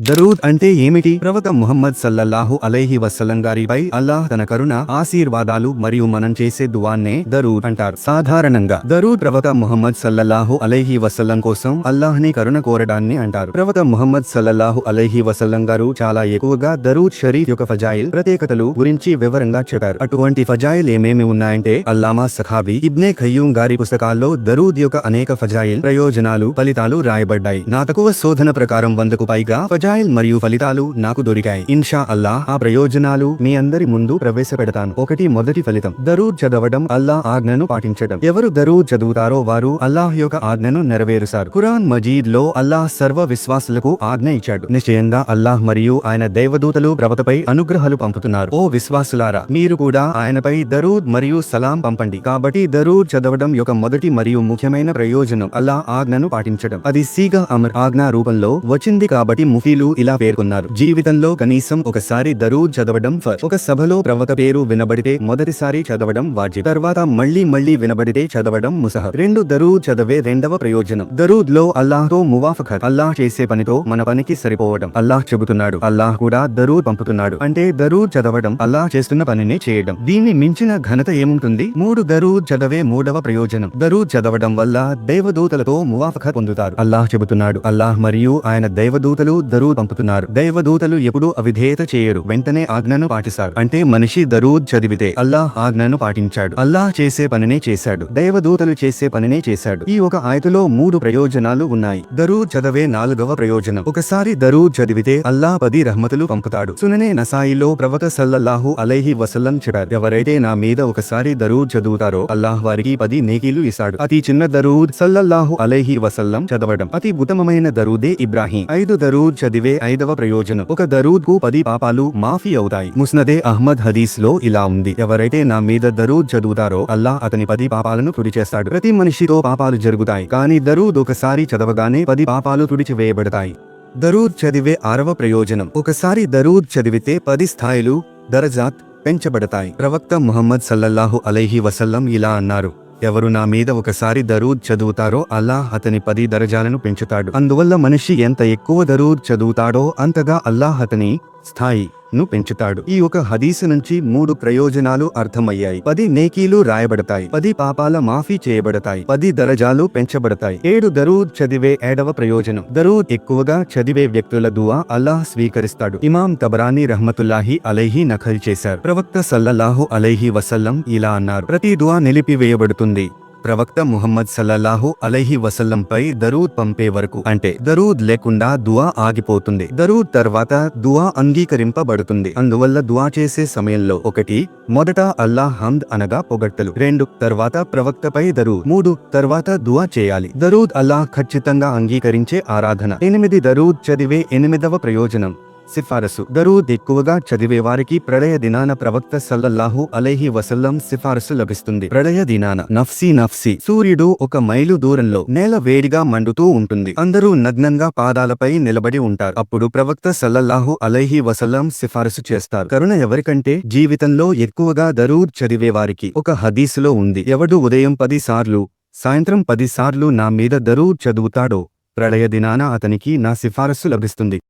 దరూద్ అంటే ఏమిటి? ప్రవక్త ముహమ్మద్ సల్లల్లాహు అలైహి వసల్లం గారిపై అల్లాహ్ తన కరుణ ఆశీర్వాదాలు మరియు మనం చేసే దువాన్నే దరూద్ అంటారు. సాధారణంగా దరూద్ ప్రవక్త ముహమ్మద్ సల్లల్లాహు అలైహి వసల్లం కోసం అల్లాహ్ని కరుణ కోరడాన్ని అంటారు. ప్రవక్త ముహమ్మద్ సల్లల్లాహు అలైహి వసల్లం గారు చాలా ఎక్కువగా దరూద్ షరీఫ్ యొక్క ఫజాయిల్ ప్రత్యేకతలు గురించి వివరంగా చెప్పారు. అటువంటి ఫజాయిల్ ఏమేమి ఉన్నాయంటే అల్లామా సఖాబీ ఇబ్నే ఖయ్యూం గారి పుస్తకాల్లో దరూద్ యొక్క అనేక ఫజాయిల్ ప్రయోజనాలు ఫలితాలు రాయబడ్డాయి. నా తక్కువ శోధన ప్రకారం వందకు పైగా అజాయిల్ మరియు ఫలితాలు నాకు దొరికాయి. ఇన్షా అల్లాహ్ ఆ ప్రయోజనాలు మీ అందరి ముందు ప్రవేశపెడతాను. ఒకటి మొదటి ఫలితం. దరూద్ చదవడం అల్లాహ్ ఆజ్ఞను పాటించడం. ఎవరు దరూద్ చదువుతారో వారు అల్లాహ్ యొక్క ఆజ్ఞను నెరవేరుస్తారు. ఖురాన్ మజీద్లో అల్లాహ్ సర్వ విశ్వాసులకు ఆజ్ఞ ఇచ్చాడు. నిశ్చయంగా అల్లాహ్ మరియు ఆయన దైవదూతలు ప్రవతపై అనుగ్రహాలు పంపుతున్నారు. ఓ విశ్వాసులారా మీరు కూడా ఆయనపై దరూద్ మరియు సలాం పంపండి. కాబట్టి దరూద్ చదవడం యొక్క మొదటి మరియు ముఖ్యమైన ప్రయోజనం అల్లాహ్ ఆజ్ఞను పాటించడం. అది సీగా అమర్ ఆజ్ఞ రూపంలో వచ్చింది కాబట్టి ముఫీలు ఇలా పేర్కొన్నారు. జీవితంలో కనీసం ఒకసారి దరూద్ చదవడం ఫర్ ఒక సభలో ప్రవత పేరు వినబడితే మొదటిసారి చదవడం వాజి తర్వాత మళ్ళీ మళ్ళీ వినబడితే చదవడం ముసహ రెండు దరూద్ చదవే రెండవ ప్రయోజనం. దరూద్లో అల్లాహ్తో మువాఫఖత్. అల్లాహ్ చేసే పనితో మన పనికి సరిపోవడం. అల్లాహ్ చెబుతున్నాడు. అల్లాహ్ కూడా దరూద్ పంపుతున్నాడు. అంటే దరూద్ చదవడం అల్లాహ్ చేస్తున్న పనిని చేయడం. దీన్ని మించిన ఘనత ఏముంటుంది? మూడు దరూద్ చదవే మూడవ ప్రయోజనం. దరూద్ చదవడం వల్ల దేవదూతలతో మువాఫఖత్ పొందుతారు. అల్లాహ్ చెబుతున్నాడు. అల్లాహ్ మరియు ఆయన దైవదూతలు దరూద్ పంపుతున్నారు. దైవదూతలు ఎప్పుడూ అవిధేయత చేయరు. వెంటనే ఆజ్ఞను పాటిస్తారు. అంటే మనిషి దరూద్ చదివితే అల్లాహ్ ఆజ్ఞను పాటించాడు. అల్లాహ్ చేసే పనినే చేశాడు. దైవదూతలు చేసే పనినే చేశాడు. ఈ ఒక ఆయతలో మూడు ప్రయోజనాలు ఉన్నాయి. దరూద్ చదవే నాలుగవ ప్రయోజనం. ఒకసారి దరూద్ చదివితే అల్లాహ్ పది రహమతులు పంపుతాడు. సుననే నసాయిలో ప్రవక సల్లల్లాహు అలైహి వసల్లం చెప్పారు. ఎవరైతే నా మీద ఒకసారి దరూద్ చదువుతారో అల్లాహ్ వారికి పది నేకీలు ఇస్తాడు. అతి చిన్న దరూద్ సల్లల్లాహు అలైహి వసల్లం చదవడం. అతి ఉత్తమమైన దరూదే ఇబ్రాహీం. ఐదు దరూద్ చదివి ఐదవ ప్రయోజనం. ఒక దరూద్కు పది పాపాలు మాఫీ అవుతాయి. ముస్నదే అహ్మద్ హదీస్లో ఇలా ఉంది. ఎవరైతే నా మీద దరూద్ చదువుతారో అల్లా అతని పది పాపాలను తుడిచేస్తాడు. ప్రతి మనిషితో పాపాలు జరుగుతాయి. కానీ దరూద్ ఒకసారి చదవగానే పది పాపాలు తుడిచివేయబడతాయి. దరూద్ చదివే ఆరవ ప్రయోజనం. ఒకసారి దరూద్ చదివితే పది స్థాయిలు దరజాత్ పెంచబడతాయి. ప్రవక్త ముహమ్మద్ సల్లల్లాహు అలైహి వసల్లం ఇలా అన్నారు. ఎవరు నా మీద ఒకసారి దరూద్ చదువుతారో అల్లాహ్ అతని పది దరజాలను పెంచుతాడు. అందువల్ల మనిషి ఎంత ఎక్కువ దరూద్ చదువుతాడో అంతగా అల్లాహ్ అతని స్థాయిను పెంచుతాడు. ఈ ఒక హదీసు నుంచి మూడు ప్రయోజనాలు అర్థమయ్యాయి. పది నేకీలు రాయబడతాయి. పది పాపాల మాఫీ చేయబడతాయి. పది దరజాలు పెంచబడతాయి. ఏడు దరూద్ చదివే ఏడవ ప్రయోజనం. దరూద్ ఎక్కువగా చదివే వ్యక్తుల దువా అల్లాహ్ స్వీకరిస్తాడు. ఇమాం తబరాని రహమతుల్లాహి అలైహి నఖల్ చేశారు. ప్రవక్త సల్లల్లాహు అలైహి వసల్లం ఇలా అన్నారు. ప్రతి దువా నిలిపివేయబడుతుంది. ప్రవక్త ముహమ్మద్ సల్లల్లాహు అలైహి వసల్లంపై దరూద్ పంపే వరకు. అంటే దరూద్ లేకుండా దువా ఆగిపోతుంది. దరూద్ తర్వాత దువా అంగీకరింపబడుతుంది. అందువల్ల దువా చేసే సమయంలో ఒకటి మొదట అల్లాహ్ హమ్ద్ అనగా పొగట్టలు రెండు తర్వాత ప్రవక్తపై దరూద్. మూడు తర్వాత దువా చేయాలి. దరూద్ అల్లాహ్ ఖచ్చితంగా అంగీకరించే ఆరాధన. ఎనిమిది దరూద్ చదివే ఎనిమిదవ ప్రయోజనం. సిఫారసు. దరూద్ ఎక్కువగా చదివే వారికి ప్రళయ దినాన ప్రవక్త సల్లల్లాహు అలైహి వసల్లం సిఫారసు లభిస్తుంది. ప్రళయ దినాన నఫ్సీ నఫ్సీ. సూర్యుడు ఒక మైలు దూరంలో నేల వేడిగా మండుతూ ఉంటుంది. అందరూ నగ్నంగా పాదాలపై నిలబడి ఉంటారు. అప్పుడు ప్రవక్త సల్లల్లాహు అలైహి వసల్లం సిఫారసు చేస్తారు. కరుణ ఎవరికంటే జీవితంలో ఎక్కువగా దరూద్ చదివే వారికి ఒక హదీసులో ఉంది. ఎవడు ఉదయం పది సార్లు సాయంత్రం పది సార్లు నా మీద దరూద్ చదువుతాడో ప్రళయ దినాన అతనికి నా సిఫారసు లభిస్తుంది.